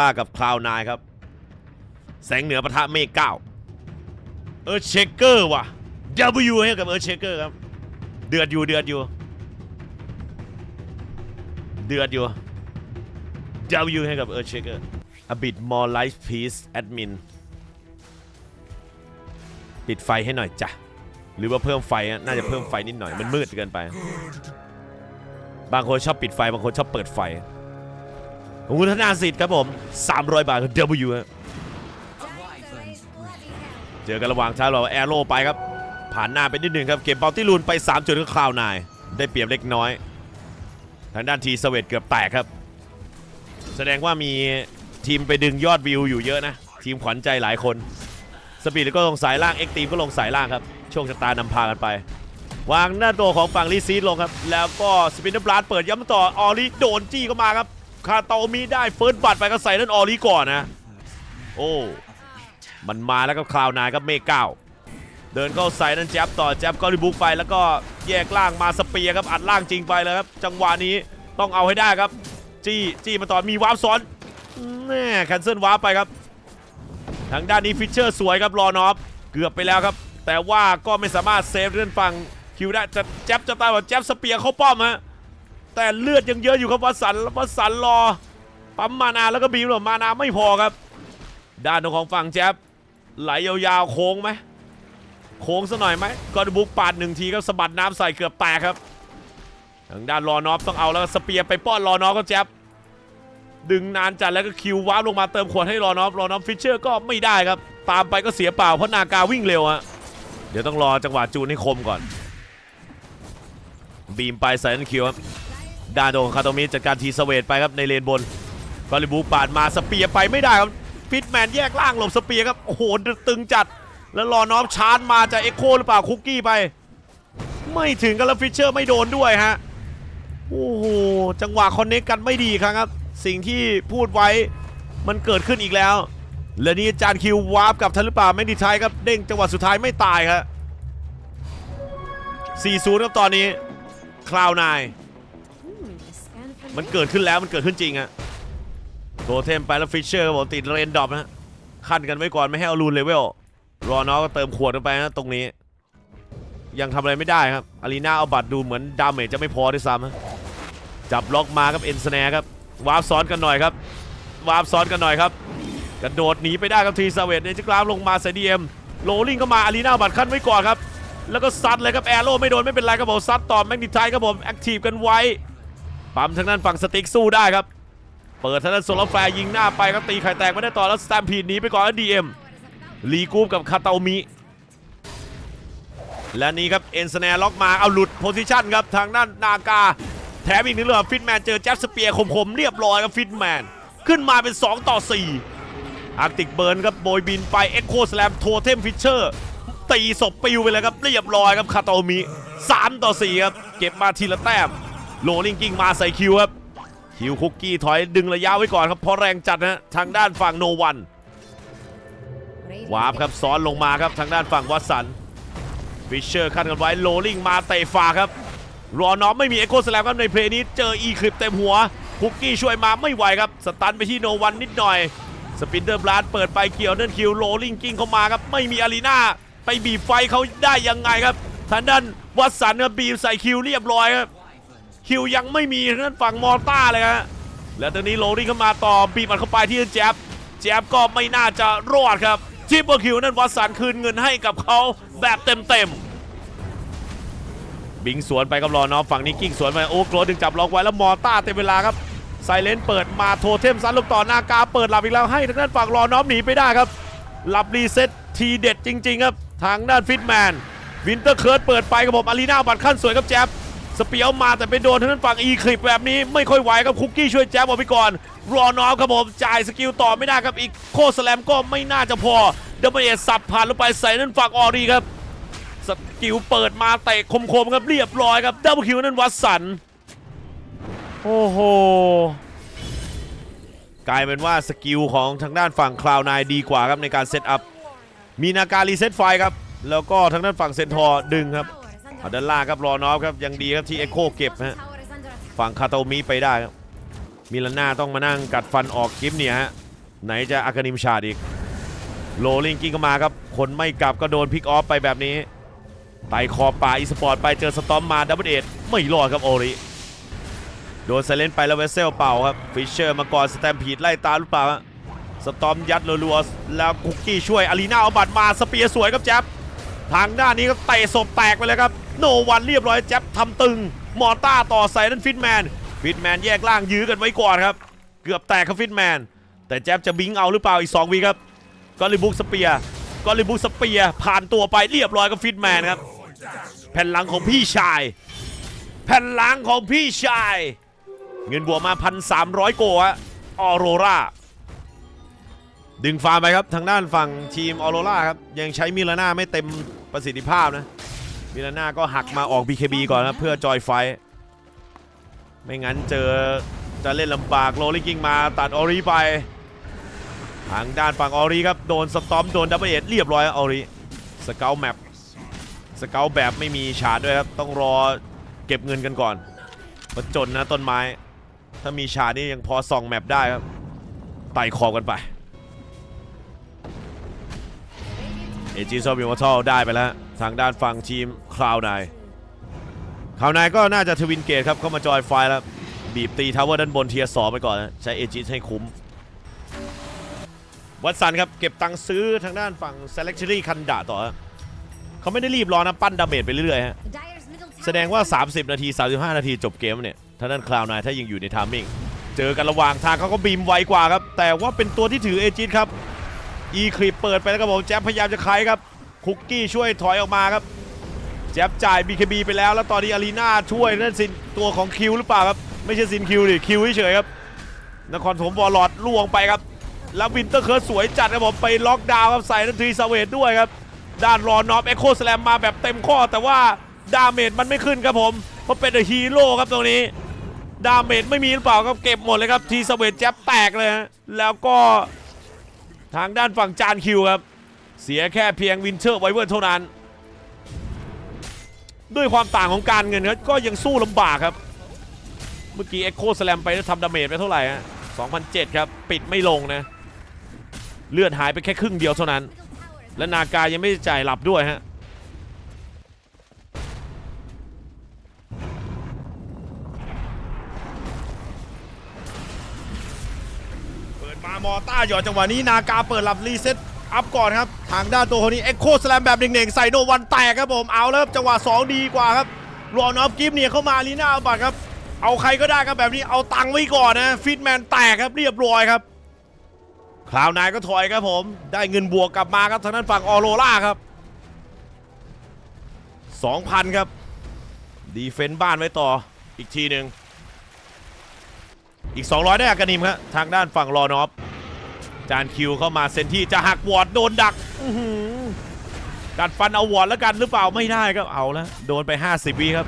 ล่ากับคลาวนายครับ แสงเหนือปะทะเมฆเก้าเออเชคเกอร์ว่ะ W ให้กับเออเชคเกอร์ครับ เดือดอยู่เดือดอยู่ เดือดอยู่ W ให้กับเออเชคเกอร์ A bit more life please admin ปิดไฟให้หน่อยจ้ะ หรือว่าเพิ่มไฟอะน่าจะเพิ่มไฟนิดหน่อยมันมืดเกินไป บางคนชอบปิดไฟบางคนชอบเปิดไฟ คุณธนาสิทธิ์ครับผม 300 บาท W ฮะเจอกันระหว่างทาเราแอโร่ไปครับ ผ่านหน้าไปนิดหนึ่งครับ เก็บเบาที่ลูนไป 3 จุดก็คราวนาย ได้เปรียบเล็กน้อย ทางด้านทีสเวตเกือบแตกครับ แสดงว่ามีทีมไปดึงยอดวิวอยู่เยอะนะ ทีมขวัญใจหลายคนสปีดก็ลงสายล่างเอ็กตีมก็ลงสายล่างครับโชคชะตานำพากันไป วางหน้าตัวของฝั่งลีซีดลงครับ แล้วก็สปินเนอร์บลัสเปิดย้ำต่อออริโดนจี้เข้ามาครับ คาโตมีได้เฟิร์สบัตไปก็ใส่นั่นออริก่อนนะ โอ้ มันมาแล้วก็คลาวนายครับเมฆเก้าเดินเข้าใส่นั่นแจ๊บต่อแจ๊บก็รีบุกไปแล้วก็แยกล่างมาสเปียครับอัดล่างจริงไปเลยครับ จังหวะนี้ต้องเอาให้ได้ครับ จี้จี้มาต่อมีวาร์ปซ้อนแน่แคนเซิลวาร์ปไปครับ ทางด้านนี้ฟิชเชอร์สวยครับรอนอฟเกือบไปแล้วครับ แต่ว่าก็ไม่สามารถเซฟเรื่องฝั่งคิวได้จะแจ๊บจะตายว่าแจ๊บสเปียเข้าป้อมฮะ แต่เลือดยังเยอะอยู่ครับวัสันวัสันรอ ปั๊มมานาแล้วก็บีมหรอมานาไม่พอครับ ด้านของฝั่งแจ๊บไหลยาวๆโค้งไหมโค้งซะหน่อยไหมก็บุกปาดหนึ่งทีครับสะบัดน้ำใส่เกือบแตกครับทางด้านรอนอฟต้องเอาแล้วก็สเปียร์ไปป้อนรอนอฟก็แจ๊บดึงนานจัดแล้วก็คิววาร์ปลงมาเติมขวดให้รอนอฟรอนอฟฟิชเชอร์ก็ไม่ได้ครับ ตามไปก็เสียเปล่าเพราะนากาวิ่งเร็วฮะเดี๋ยวต้องรอจังหวะจูนให้คมก่อน บีมไปใส่นันคิวครับ ด้านโดนคาโตมิจัดการทีสเวตไปครับในเลนบนกอลิบูปาดมาสเปียไปไม่ได้ครับฟิตแมนแยกล่างหลบสเปียครับโอ้โหตึงจัด แล้วรอนอฟชาร์จมาจะเอ็กโคหรือเปล่าคุกกี้ไป ไม่ถึงกันแล้วฟิชเชอร์ไม่โดนด้วยฮะโอ้โหจังหวะคอนเนคกันไม่ดีครับ สิ่งที่พูดไว้มันเกิดขึ้นอีกแล้ว และนี่จานคิววาร์ปกับทันหรือเปล่าไม่ดีไทยครับเด้งจังหวะสุดท้ายไม่ตายครับ4-0ครับตอนนี้คลาวนาย มันเกิดขึ้นแล้วมันเกิดขึ้นจริงอะโทเทมไปแล้วฟิชเชอร์บอกติดเรนดรอปนะขั้นกันไว้ก่อนไม่ให้เอารูนเลเวลรอน้องก็เติมขวดลงไปนะตรงนี้ ยังทำอะไรไม่ได้ครับอารีนาเอาบัตรดูเหมือนดาเมจจะไม่พอด้วยซ้ำจับล็อกมาครับเอ็นสแนครับวาร์ปซ้อนกันหน่อยครับวาร์ปซ้อนกันหน่อยครับกระโดดหนีไปได้ครับทีซาเวตเนจิกรามลงมาใส่ดีเอ็มโรลลิงเข้ามาอารีนาบัตรขั้นไว้ก่อนครับแล้วก็ซัดเลยครับแอโร่ไม่โดนไม่เป็นไรครับผมซัดต่อแมกนิไทครับผมแอคทีฟกันไว้ ปั๊มทางด้านฝั่งสติ๊กสู้ได้ครับ เปิดทางด้านโซลแฟร์ยิงหน้าไปครับตีไข่แตกไม่ได้ต่อแล้วสแตมพีดหนีไปก่อนแล้วดีเอ็มลีกูฟกับคาเตามิและนี่ครับเอ็นสแนล็อกมาเอาหลุดโพซิชันครับทางด้านนากาแถมอีกนึ่งเรื่อฟิตแมนเจอแจ็บสเปียร์คมๆเรียบร้อยครับฟิตแมนขึ้นมาเป็น 2 ต่อ 4อาร์ติกเบิร์นครับโบยบินไปเอ็กโคสแลมโทเทมฟิชเชอร์ตีศพปิวไปเลยครับเรียบร้อยครับคาโตมิ3ต่อ4ครับเก็บมาทีละแต้ม โลลิงกิ้งมาใส่คิวครับ คิวคุกกี้ถอยดึงระยะไว้ก่อนครับเพราะแรงจัดนะทางด้านฝั่งโนวันวาร์ปครับซ้อนลงมาครับทางด้านฝั่งวัตสันฟิชเชอร์ขั้นกันไว้โลลิงมาเตะฝาครับ รอน้องไม่มีเอ็กโคสแลมครับในเพลย์นี้เจออีคลิปเต็มหัวคุกกี้ช่วยมาไม่ไหวครับ สตันไปที่โนวันนิดหน่อย สปินเดอร์บลัสเปิดไปเกี่ยวเนินคิวโรลลิงกิ้งเข้ามาครับ ไม่มีอารีนาไปบีบไฟเขาได้ยังไงครับทางด้านวัตสันครับบีบใส่คิวเรียบร้อยครับ คิวยังไม่มีทางด้านฝั่งมอร์ต้าเลยฮะแล้วตอนนี้โรลลิงเข้ามาต่อบีบมันเข้าไปที่แจ๊บแจ๊บก็ไม่น่าจะรอดครับทิปเปอร์คิวนั่นวัตสันคืนเงินให้กับเขาแบบเต็มๆบิงสวนไปกับรอนอฟฝั่งนี้กิ้งสวนไปโอ้โกรดึงจับล็อกไว้แล้วมอต้าเต็มเวลาครับไซเลนเปิดมาโทเทมซันลูกต่อหน้ากาเปิดหลับอีกแล้วให้ทางด้านฝั่งรอนอฟหนีไปได้ครับหลับรีเซ็ตทีเด็ดจริง ๆ ครับ ทางด้านฟิตแมนวินเตอร์เคิร์ดเปิดไปกับผมอารีนาบัตรขั้นสวยครับแจ๊บ สเปียวมาแต่ไปโดนทางด้านฝั่งอีคลิปแบบนี้ไม่ค่อยไหวครับคุกกี้ช่วยแจ๊บออกไปก่อน รอนอฟครับผมจ่ายสกิลต่อไม่ได้ครับอีกโคสแลมก็ไม่น่าจะพอเดมเอสับผ่านลงไปใส่นั่นฝั่งออรีครับสกิลเปิดมาเตะคมๆครับเรียบร้อยครับดับเบิลคิวนั่นวัดสันโอ้โหกลายเป็นว่าสกิลของทางด้านฝั่งคลาวนายดีกว่าครับในการเซตอัพมีนาการรีเซ็ตไฟครับแล้วก็ทางด้านฝั่งเซนทอร์ดึงครับ เอาด้านล่างครับรอนอฟครับยังดีครับที่เอ็โคเก็บฮะฝั่งคาโตมิไปได้ครับมิลาน่าต้องมานั่งกัดฟันออกคลิปเนี่ยฮะไหนจะอากานิมชาดอีกโลลิงกิ้งก็มาครับคนไม่กลับก็โดนพิกออฟไปแบบนี้ไต่ขอป่าอีสปอร์ตไปเจอสตอมมาดับเบิลเอ็ดไม่รอดครับโอริโดนไซเลนไปแล้วเวสเซลเป่าครับฟิชเชอร์มาก่อนสแตมพีดไล่ตามหรือเปล่าสตอมยัดรัวๆแล้วคุกกี้ช่วยอารีนาเอาบัตรมาสเปียร์สวยครับแจ๊บทางด้านนี้ก็เตะศพแตกไปเลยครับ โนวันเรียบร้อยแจ๊บทำตึง มอต้าต่อใส่นั่นฟิตแมน ฟิตแมนแยกล่างยื้อกันไว้ก่อนครับ เกือบแตกครับฟิตแมน แต่แจ๊บจะบิงเอาหรือเปล่าอีก 2วีครับก็ลิบุกสเปียก็ลิบุกสเปียผ่านตัวไปเรียบร้อยกับฟิตแมนครับ แผ่นหลังของพี่ชาย แผ่นหลังของพี่ชาย เงินบวกมา 1,300 โกะออโรราดึงฟาร์ไปครับทางด้านฝั่งทีมออโรราครับยังใช้มิลาน่าไม่เต็มประสิทธิภาพนะ มิลาน่าก็หักมาออก BKB ก่อนนะเพื่อจอยไฟ ไม่งั้นเจอจะเล่นลำบากโรลลิกิ้งมาตัดออรีไป ทางด้านฝั่งออรีครับ โดนสตอมโดนดับเบิลเอ็ดเรียบร้อยออรีสเกลแมปสเกลแบบไม่มีชาร์จด้วยครับ ต้องรอเก็บเงินกันก่อนมันจนนะต้นไม้ ถ้ามีชาร์จนี่ยังพอส่องแมปได้ครับไต่ขอบกันไป เอจิซอมิวอทัลได้ไปแล้ว ทางด้านฝั่งทีมคลาวนายคลาวนายก็น่าจะทวินเกตครับ เข้ามาจอยไฟแล้ว บีบตีทาวเวอร์ด้านบนเทียสองไปก่อนนะใช้เอจิให้คุ้ม วัตสันครับ เก็บตังค์ซื้อทางด้านฝั่ง s e l e c t o r y คันดะต่อ เขาไม่ได้รีบร้อนนะปั้นดาเมจไปเรื่อยๆฮะแสดงว่า 30 นาที 35 นาทีจบเกมเนี่ยทางด้นคลาวนายถ้ายังอยู่ในทามมิ่ง เจอกันระหว่างทางเขาก็บีมไวกว่าครับ แต่ว่าเป็นตัวที่ถือเอจิตครับ อีคลิปเปิดไปแล้วครับผมแจ๊บพยายามจะไขครับ คุกกี้ช่วยถอยออกมาครับ แจ๊บจ่าย BKB ไปแล้ว แล้วตอนนี้อารีนาช่วยนั่นสินตัวของคิวหรือเปล่าครับ ไม่ใช่ซินคิวดิคิวเฉยครับ นครถมบอลลอดล่วงไปครับ แล้ววินเตอร์เคิร์สสวยจัดครับผมไปล็อกดาวน์ครับใส่นันทีสเวทด้วยครับ ด้านรอนอฟเอ็กโคสแลมมาแบบเต็มข้อ แต่ว่าดาเมจมันไม่ขึ้นครับผมเพราะเป็นฮีโร่ครับตรงนี้ดาเมจไม่มีหรือเปล่าครับเก็บหมดเลยครับทีสเวทแจ๊บแตกเลยฮะแล้วก็ ทางด้านฝั่งจานคิวครับ เสียแค่เพียงวินเทอร์ไวเวอร์เท่านั้น ด้วยความต่างของการเงินครับก็ยังสู้ลำบากครับ เมื่อกี้เอ็กโคสแลมไปแล้วทำดาเมจไปเท่าไหร่ฮะ2,007 ครับ ปิดไม่ลงนะ เลือดหายไปแค่ครึ่งเดียวเท่านั้น และนากายังไม่จ่ายหลับด้วยฮะ มอต้าหยอดจังหวะนี้นากาเปิดหลับรีเซ็ตอัพก่อนครับ ทางด้านตัวคนนี้เอ็กโคสแลมแบบเน่งๆใส่โนวันแตกครับผมเอาแล้วครับจังหวะ 2 ดีกว่าครับรอนอฟกิฟเนี่ยเข้ามาลีน่าบัตครับ เอาใครก็ได้ครับแบบนี้เอาตังไว้ก่อนนะฟิตแมนแตกครับเรียบร้อยครับคลาวนายก็ถอยครับผม ได้เงินบวกกลับมาครับทางด้านฝั่งออโรล่าครับ 2,000 ครับ ดีเฟนต์บ้านไว้ต่ออีกทีหนึ่งอีก 200 ได้อากานิมครับทางด้านฝั่งรอนอฟ จานคิวเข้ามาเซนที่จะหักวอร์ดโดนดักกัดฟันเอาวอร์ดแล้วกันหรือเปล่าไม่ได้ครับเอาแล้วโดนไป 50วิครับ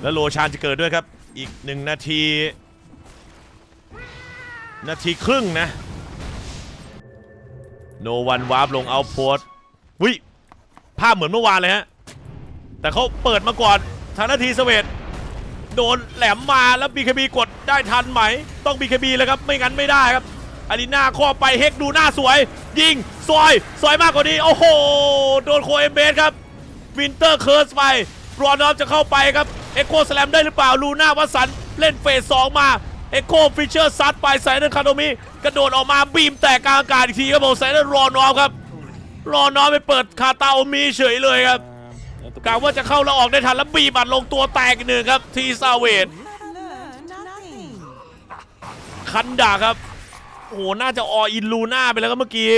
แล้วโลชานจะเกิดด้วยครับ อีก1นาที นาทีครึ่งนะ โนวันวาร์ปลงเอาโพสวิภาพเหมือนเมื่อวานเลยฮะ แต่เขาเปิดมาก่อนทางนาทีสเวตโดนแหลมมาแล้ว BKB กดได้ทันไหม ต้อง BKB เลยครับ ไม่งั้นไม่ได้ครับ อารีนาข้อไปเฮกดูหน้าสวย ยิงซอยซอยมากกว่านี้ โอ้โห โดนโคเอมเบสครับวินเตอร์เคิร์สไปรอนอฟจะเข้าไปครับเอ็กโคสแลมได้หรือเปล่าลูน่าวัสันเล่นเฟสสองมาเอ็กโคฟิชเชอร์ซัดไปใส่เดนคาโดมิกระโดดออกมาบีมแตกกลางอากาศอีกทีครับผมใส่เดนรอนอฟครับรอนอฟไปเปิดคาตาโอมีเฉยเลยครับกะว่าจะเข้าแล้วออกได้ทันแล้วบีบัดลงตัวแตกหนึ่งครับทีซาเวดคันดาครับ โอ้โหน่าจะออินลูน่าไปแล้วครับเมื่อกี้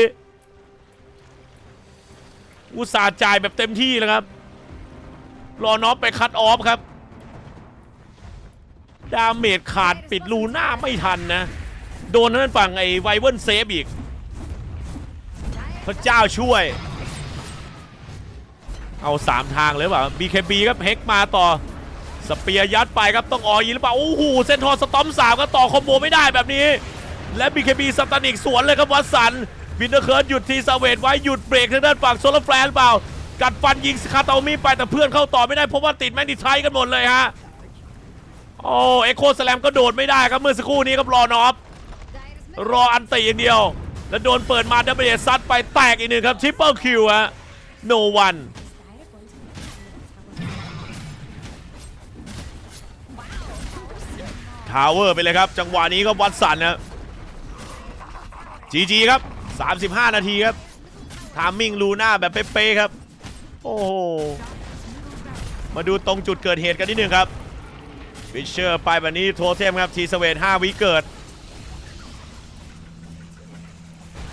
อุตส่าห์จ่ายแบบเต็มที่แล้วครับ รอนอฟไปคัดออฟครับ ดาเมจขาดปิดลูน่าไม่ทันนะ โดนนั่นฝั่งไอ้ไวเวิร์นเซฟอีก พระเจ้าช่วย เอาสามทางเลยเปล่า BKB ครับเฮกมาต่อ สเปียร์ยัดไปครับต้องออยินหรือเปล่า โอ้โห เซนทอสตอมสามก็ต่อคอมโบไม่ได้แบบนี้ และ BKB สตันิกสวนเลยครับวัตสันวินเทอร์เคิร์ดหยุดทีซาเวตไว้หยุดเบรกทางด้านฝั่งโซลแฟลนหรือเปล่า กัดฟันยิงคาตามีไปแต่เพื่อนเข้าต่อไม่ได้เพราะว่าติดแมนดิไทกันหมดเลยฮะโอ้เอ็กโคสแลมก็โดดไม่ได้ครับเมื่อสักครู่นี้ครับรอนอฟรออันตีอย่างเดียว แล้วโดนเปิดมาดับเบิลเอซัดไปแตกอีกหนึ่งครับทริปเปิลคิวฮะโนวันทาวเวอร์ไปเลยครับ จังหวะนี้ก็วัดสันนะ จีจีครับ 35 นาทีครับทามมิ่งลูน่าแบบเป๊ะๆครับ โอ้โห มาดูตรงจุดเกิดเหตุกันนิดนึงครับฟิเชอร์ไปแบบนี้โทเทมครับทีสเวท5วิเกิด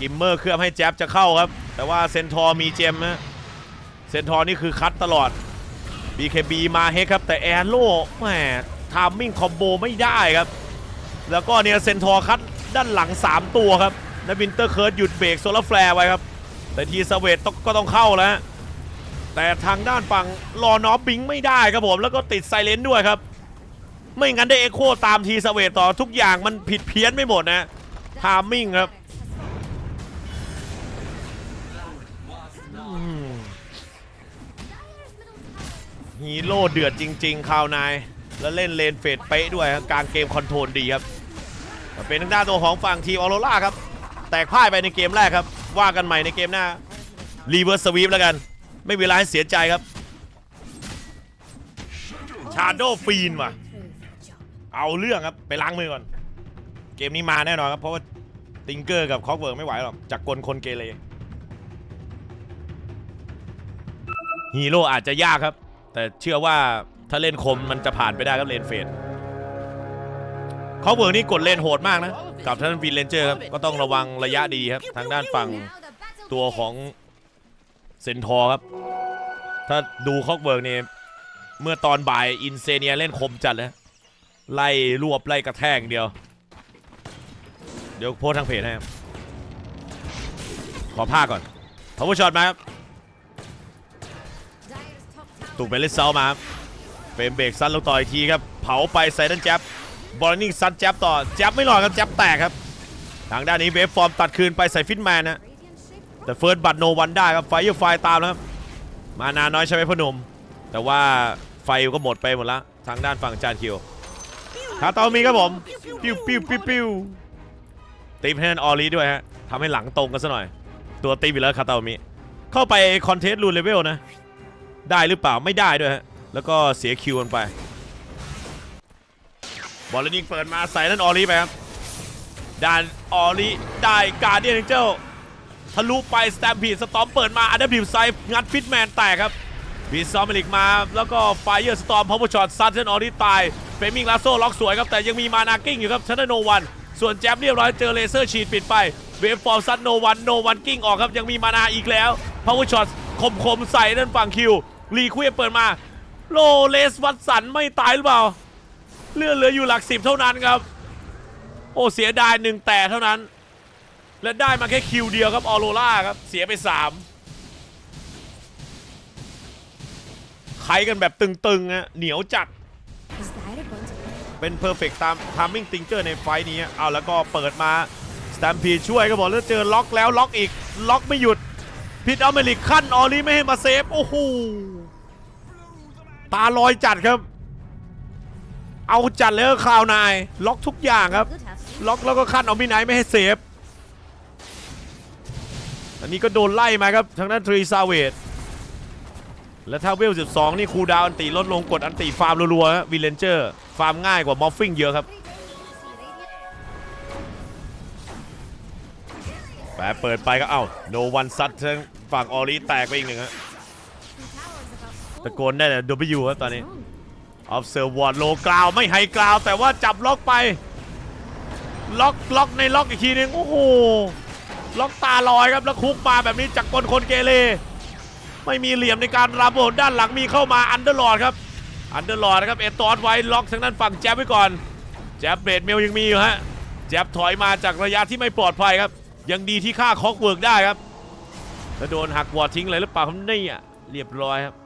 กิมเมอร์เคลือบให้แจ๊บจะเข้าครับ แต่ว่าเซนทอร์มีเจมนะเซนทอร์นี่คือคัดตลอด BKB มาเฮกครับ แต่แอนโร่แหมทามมิ่งคอมโบไม่ได้ครับ แล้วก็เนี่ยเซนทอร์คัดด้านหลัง 3 ตัวครับ และวินเตอร์เคิร์ดหยุดเบรกโซลาร์แฟร์ไว้ครับ แต่ทีสเวตต้องก็ต้องเข้าแล้ว แต่ทางด้านฝั่งรอนอฟบิงไม่ได้ครับผมแล้วก็ติดไซเลนด้วยครับ ไม่งั้นได้เอ็กโคตามทีสเวตต่อทุกอย่างมันผิดเพี้ยนไม่หมดนะทามมิ่งครับฮีโร่เดือดจริง ๆคราวนาย แล้วเล่นเลนเฟดเป๊ะด้วยครับกางเกมคอนโทรลดีครับเป็นทางด้านตัวของฝั่งทีมออโรล่าครับ แตกพ่ายไปในเกมแรกครับ ว่ากันใหม่ในเกมหน้ารีเวิร์สสวีปแล้วกัน ไม่มีเวลาให้เสียใจครับชาโดฟีนว่ะเอาเรื่องครับไปล้างมือก่อน เกมนี้มาแน่นอนครับ เพราะว่าติงเกอร์กับคอกเวิร์กไม่ไหวหรอกจากกลคนเกเรฮีโร่อาจจะยากครับ แต่เชื่อว่าถ้าเล่นคมมันจะผ่านไปได้ครับเลนเฟด คอกเวิร์กนี่กดเลนโหดมากนะ กับท่านวีเลนเจอร์ครับ ก็ต้องระวังระยะดีครับ ทางด้านฝั่งตัวของเซนทอร์ครับ ถ้าดูคอกเวิร์กเนี่ยเมื่อตอนบ่ายอินเซเนียเล่นคมจัดเลยไล่รวบไล่กระแทกอย่างเดียว เดี๋ยวโพสต์ทางเพจให้ครับขอภาคก่อนพาวเวอร์ช็อตมาครับตุกไปเล่นเซามาครับเฟรมเบรกซัดลงต่ออีกทีครับ เผาไปใส่ด้านแจ๊บ บอลนิ่งซัดแจ๊บต่อแจ๊บไม่หลอดครับแจ๊บแตกครับ ทางด้านนี้เวฟฟอร์มตัดคืนไปใส่ฟิตแมนนะแต่เฟิร์สบัตโนวันได้ครับไฟยูไฟตามแล้วครับ มานาน้อยใช่ไหมพอหนม แต่ว่าไฟก็หมดไปหมดละทางด้านฝั่งจานคิวคาตามีครับผม ปิ้วปิ้วปิ้วปิ้วตีมให้นันออลีด้วยฮะทำให้หลังตรงกันซะหน่อย ตัวตีไปแล้วคาตามิเข้าไปคอนเทสต์รูนเลเวลนะ ได้หรือเปล่าไม่ได้ด้วยฮะแล้วก็เสียคิวมันไป บอลลนยิงเปิดมาใส่นั่นออลีไปครับด้านออลีได้การเดียนเจ้าทะลุไปสแตมพีดสตอมเปิดมาอันดับดิวไซงัดฟิตแมนแตกครับบีซอมเมลิกมาแล้วก็ไฟเออร์สตอมพาวเวอร์ช็อตซัดเซนออรีตายเฟมิงลาโซ่ล็อกสวยครับแต่ยังมีมานากิ้งอยู่ครับชันโนวัน ส่วนแจ๊บเรียบร้อยเจอเลเซอร์ฉีดปิดไปเวฟฟอร์มซัดโนวันโนวันกิ้งออกครับยังมีมานาอีกแล้วพาวเวอร์ช็อตคมคมใส่นั่นฝั่งคิวรีคุยเปิดมาโลเลสวัตสันไม่ตายหรือเปล่า เลือดเหลืออยู่หลักสิบเท่านั้นครับ โอ้เสียดายหนึ่งแต่เท่านั้น และได้มาแค่คิวเดียวครับออโรล่าครับเสียไปสามไขกันแบบตึงๆอะเหนียวจัด เป็นเพอร์เฟกตามทามมิ่งติงเกอร์ในไฟต์นี้ เอาแล้วก็เปิดมาสแตมพีช่วยก็บอกแล้วเจอล็อกแล้วล็อกอีก ล็อกไม่หยุดพิทอเมริกขั้นออลีไม่ให้มาเซฟ โอ้โหตาลอยจัดครับ เอาจัดเลยคราวนาย ล็อกทุกอย่างครับ ล็อกแล้วก็ขั้นเอามิไนท์ไม่ให้เซฟ อันนี้ก็โดนไล่มาครับทางด้านทรีซาเวดและถ้าเวล 12 นี่คูดาวอันติลดลงกดอันติฟาร์มรัวๆฮะวิลเลนเจอร์ฟาร์มง่ายกว่ามอฟฟิงเยอะครับแปะเปิดไปก็เอ้าโนวันซัดทางฝั่งออริแตกไปอีกหนึ่งฮะตะโกนได้แต่ W ครับตอนนี้ ออฟเซอร์วอร์ดโลกราวไม่ให้กราว แต่ว่าจับล็อกไป ล็อกล็อกในล็อกอีกทีนึงโอ้โหล็อกตาลอยครับแล้วคุกมาแบบนี้จากคนคนเกเรไม่มีเหลี่ยมในการรับโอนด้านหลังมีเข้ามาอันเดอร์ลอดครับอันเดอร์ลอดนะครับเอตอสไว้ล็อกทางด้านฝั่งแจ๊บไว้ก่อน แจ๊บเบรดเมลยังมีอยู่ฮะแจ๊บถอยมาจากระยะที่ไม่ปลอดภัยครับ ยังดีที่ฆ่าคอกเวิร์กได้ครับแล้วโดนหักวอร์ดทิ้งเลยหรือเปล่าครับนี่อะเรียบร้อยครับ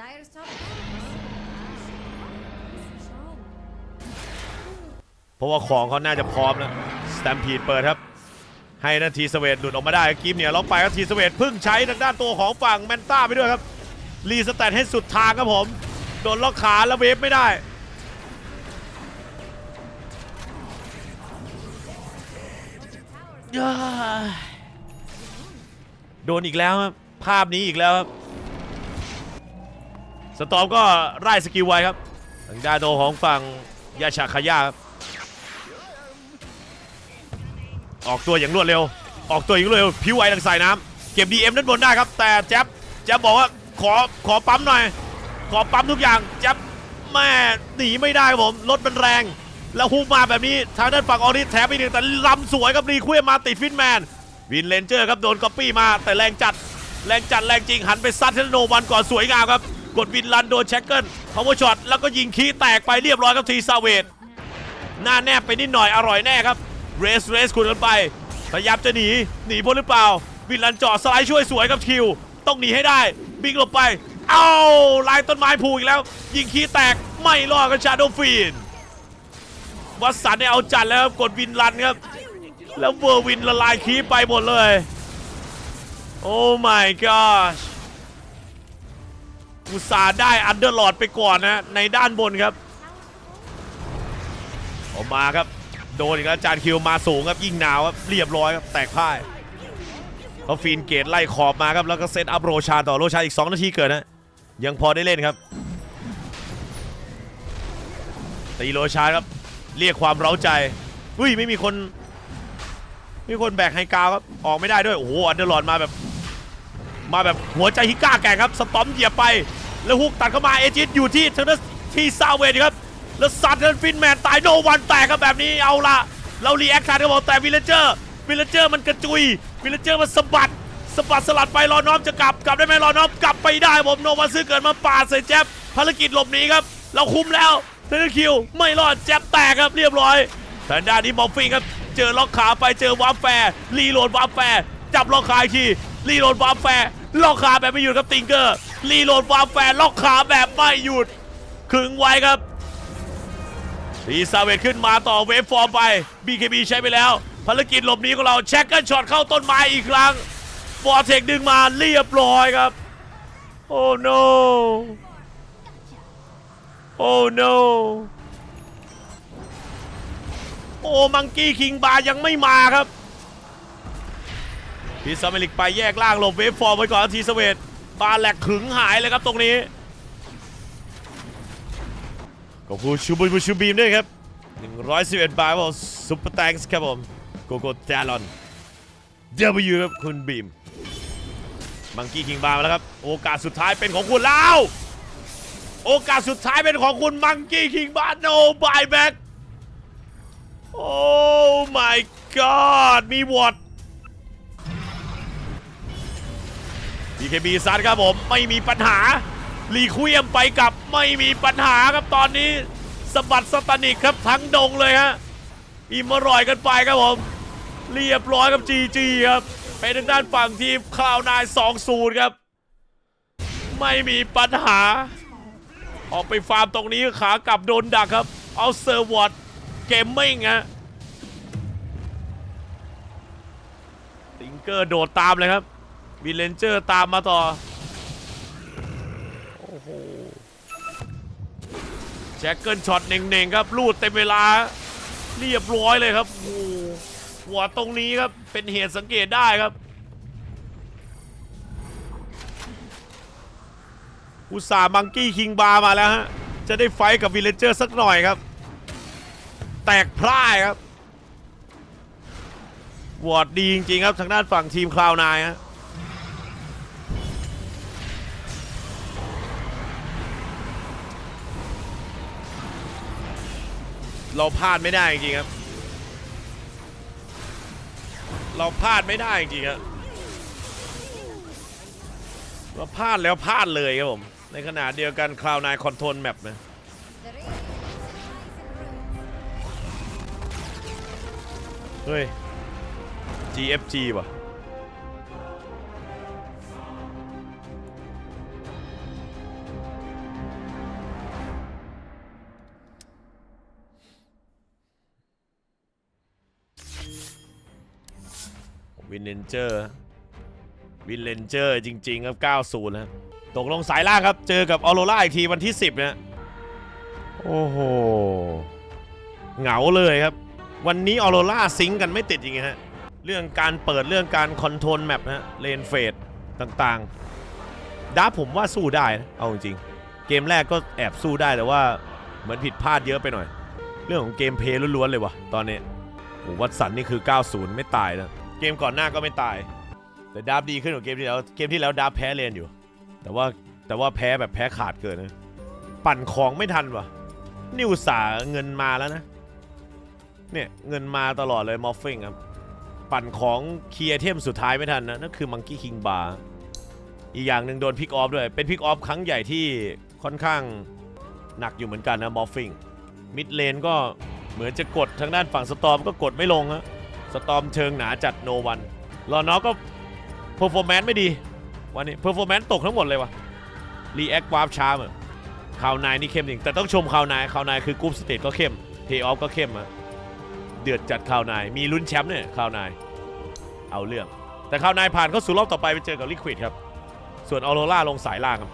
Dyer's top. เพราะว่าของเขาน่าจะพร้อมแล้วสแตมพีดเปิดครับ ให้นาทีสเวตหลุดออกมาได้กิมเนี่ยล็อกไปนาทีสเวตพึ่งใช้ทางด้านตัวของฝั่งแมนต้าไปด้วยครับ รีสแตทให้สุดทางครับผม โดนล็อกขาแล้วเวฟไม่ได้ โดนอีกแล้วครับภาพนี้อีกแล้วครับ สตอมก็ไล่สกิลไว้ครับทางด้านโดของฝั่งยาชาคายาครับออกตัวอย่างรวดเร็ว ออกตัวอย่างรวดเร็วผิวไวทางสายน้ำเก็บ DM ด้านบนได้ครับ แต่แจ๊บแจ๊บบอกว่าขอขอปั๊มหน่อย ขอปั๊มทุกอย่างแจ๊บแม่หนีไม่ได้ครับผมรถมันแรง แล้วฮุกมาแบบนี้ทางด้านฝั่งออริสแถมอีกหนึ่งแต่ลำสวยครับรีเควียมาติดฟินแมนวินเลนเจอร์ครับโดนก๊อปปี้มาแต่แรงจัดแรงจัดแรงจริงหันไปซัดเทนโนวันก่อนสวยงามครับ กดวินลันโดนแช็กเกิลพาวเวอร์ช็อตแล้วก็ยิงคีแตกไปเรียบร้อยครับทีซาเวดหน้าแนบไปนิดหน่อยอร่อยแน่ครับเรสเรสคุณกันไป พยายามจะหนีหนีพ้นหรือเปล่า วินลันเจาะสไลด์ช่วยสวยครับคิว ต้องหนีให้ได้บิงหลบไป เอ้าลายต้นไม้ผูกอีกแล้ว ยิงคีแตกไม่รอดกับชาโดฟีนวัสันเนี่ยเอาจัดแล้วครับกดวินลันครับ แล้วเวอร์วินละลายคีไปหมดเลย โอ้ my gosh อุตส่าห์ได้อันเดอร์ลอดไปก่อนนะ ในด้านบนครับ ออกมาครับ โดนอีกแล้วจานคิวมาสูงครับ ยิงหนาวครับ เรียบร้อยครับ แตกพ่ายเขาฟีนเกตไล่ขอบมาครับ แล้วก็เซตอัพโรชาต่อโรชาอีก 2 นาทีเกิดนะ ยังพอได้เล่นครับ ตีโรชาครับ เรียกความเร้าใจอุ้ยไม่มีคน มีคนแบกไฮกาวครับ ออกไม่ได้ด้วย โอ้โห อันเดอร์ลอดมาแบบ มาแบบหัวใจฮิก้าแก่งครับสตอมเหยียบไป แล้วฮุกตัดเข้ามาเอจิตอยู่ที่ทางด้านที่ซาเวดครับแล้วซัดกันฟินแมนตายโนวันแตกครับแบบนี้เอาละเรารีแอคทันก็บอกแต่วิลเลเจอร์วิลเลเจอร์มันกระจุยวิลเลเจอร์มันสะบัดสะบัดสลัดไปรอน้อมจะกลับกลับได้ไหมรอน้อมกลับไปได้ผมโนวันซื้อเกิดมาปาดใส่แจ๊บภารกิจหลบหนีครับ เราคุมแล้วเทนคิวไม่รอดแจ๊บแตกครับเรียบร้อยทางด้านนี้มอฟฟิงครับเจอล็อกขาไปเจอวาร์แฟร์รีโหลดวาร์แฟร์จับล็อกขาอีกทีรีโหลดวาร์แฟร์ ล็อกขาแบบไม่หยุดครับติงเกอร์รีโหลดวาร์ปแฟร์ล็อกขาแบบไม่หยุดขึงไว้ครับดีซาเวตขึ้นมาต่อเวฟฟอร์มไป BKB ใช้ไปแล้ว ภารกิจหลบหนีของเราแช็กเกิลช็อตเข้าต้นไม้อีกครั้งฟอร์เทคดึงมาเรียบร้อยครับ โอ้ no โอ้ no โอ้มังกี้คิงบาร์ยังไม่มาครับ พีซาเมลิกไปแยกล่างหลบเวฟฟอร์มไว้ก่อนทีสเวตบาร์แหลกขึงหายเลยครับตรงนี้ขอบคุณชูบุญบุญชูบีมด้วยครับ 111 บาทครับผมซุปเปอร์แตงส์ครับผมโกโก้แจลอน W ครับคุณบีมมังกี้คิงบาร์มาแล้วครับ โอกาสสุดท้ายเป็นของคุณแล้ว โอกาสสุดท้ายเป็นของคุณมังกี้คิงบาร์ no buyback โอ้ my god มีวอด BKB ซัดครับผมไม่มีปัญหารีคุยมไปกับไม่มีปัญหาครับตอนนี้สะบัดสตานิกครับทั้งดงเลยฮะอิมมารอยกันไปครับผม เรียบร้อยกับ GG ครับเป็นทางด้านฝั่งทีมข่าวนาย2 0ครับ ไม่มีปัญหา ออกไปฟาร์มตรงนี้ขากลับโดนดักครับ เอาเซอร์วอร์ดเกมมิ่งฮะติงเกอร์โดดตามเลยครับ วิลเลนเจอร์ตามมาต่อ โอ้โห แจ็คเกิลช็อตเน่งๆครับลูดเต็มเวลา เรียบร้อยเลยครับโอ้โหหัวตรงนี้ครับ เป็นเหตุสังเกตได้ครับอุตส่าห์มังกี้คิงบาร์มาแล้วฮะ จะได้ไฟท์กับวิลเลนเจอร์สักหน่อยครับ แตกพร่ายครับวอร์ดดีจริงๆครับ ทางด้านฝั่งทีมคลาวนายฮะ เราพลาดไม่ได้จริงครับ เราพลาดไม่ได้จริงครับเราพลาดแล้วพลาดเลยครับผม ในขณะเดียวกันคลาวนายคอนโทรลแมปนะเฮ้ย GFG ว่ะ วินเลนเจอร์วินเลนเจอร์จริง ๆ ครับ 90นะครับ ตกลงสายล่างครับ เจอกับออโรราอีกทีวันที่ 10นะโอ้โห เหงาเลยครับ วันนี้ออโรราซิงกันไม่ติดจริงๆฮะ เรื่องการเปิดเรื่องการคอนโทรลแมปนะเลนเฟดต่างๆดาผมว่าสู้ได้นะเอาจริง เกมแรกก็แอบสู้ได้แต่ว่าเหมือนผิดพลาดเยอะไปหน่อย เรื่องของเกมเพลย์ล้วนๆเลยวะตอนนี้โอ้วัตสันนี่คือ 90 ไม่ตายนะ กมก่อนหน้าก็ไม่ตาย แต่ดาร์ฟดีขึ้นกว่าเกมที่แล้ว เกมที่แล้วดาร์ฟแพ้เลนอยู่ แต่ว่าแต่ว่าแพ้แบบแพ้ขาดเกินนะ ปั่นของไม่ทันวะนิวสาห์เงินมาแล้วนะ เนี่ยเงินมาตลอดเลยมอฟฟิงครับ ปั่นของเคลียเทมสุดท้ายไม่ทันนะ นั่นคือมังกี้คิงบาร์อีกอย่างหนึ่งโดนพิกออฟด้วย เป็นพิกออฟครั้งใหญ่ที่ค่อนข้างหนักอยู่เหมือนกันนะมอฟฟิงมิดเลนก็เหมือนจะกดทางด้านฝั่งสตอมก็กดไม่ลงฮะ สตอมเชิงหนาจัดโนวันรอนอก็เพอร์ฟอร์แมนซ์ไม่ดี วันนี้เพอร์ฟอร์แมนซ์ตกทั้งหมดเลยวะรีแอควาร์ปช้าเหมือนคาวนายนี่เข้มจริงแต่ต้องชมคาวนายคาวนายคือกรุ๊ปสเตทก็เข้มเพย์ออฟก็เข้มอะเดือดจัดข่าวนายมีลุ้นแชมป์เนี่ยข่าวนายเอาเรื่อง แต่ข่าวนายผ่านเข้าสู่รอบต่อไปไปเจอกับลิควิดครับส่วนออโรราลงสายล่างครับ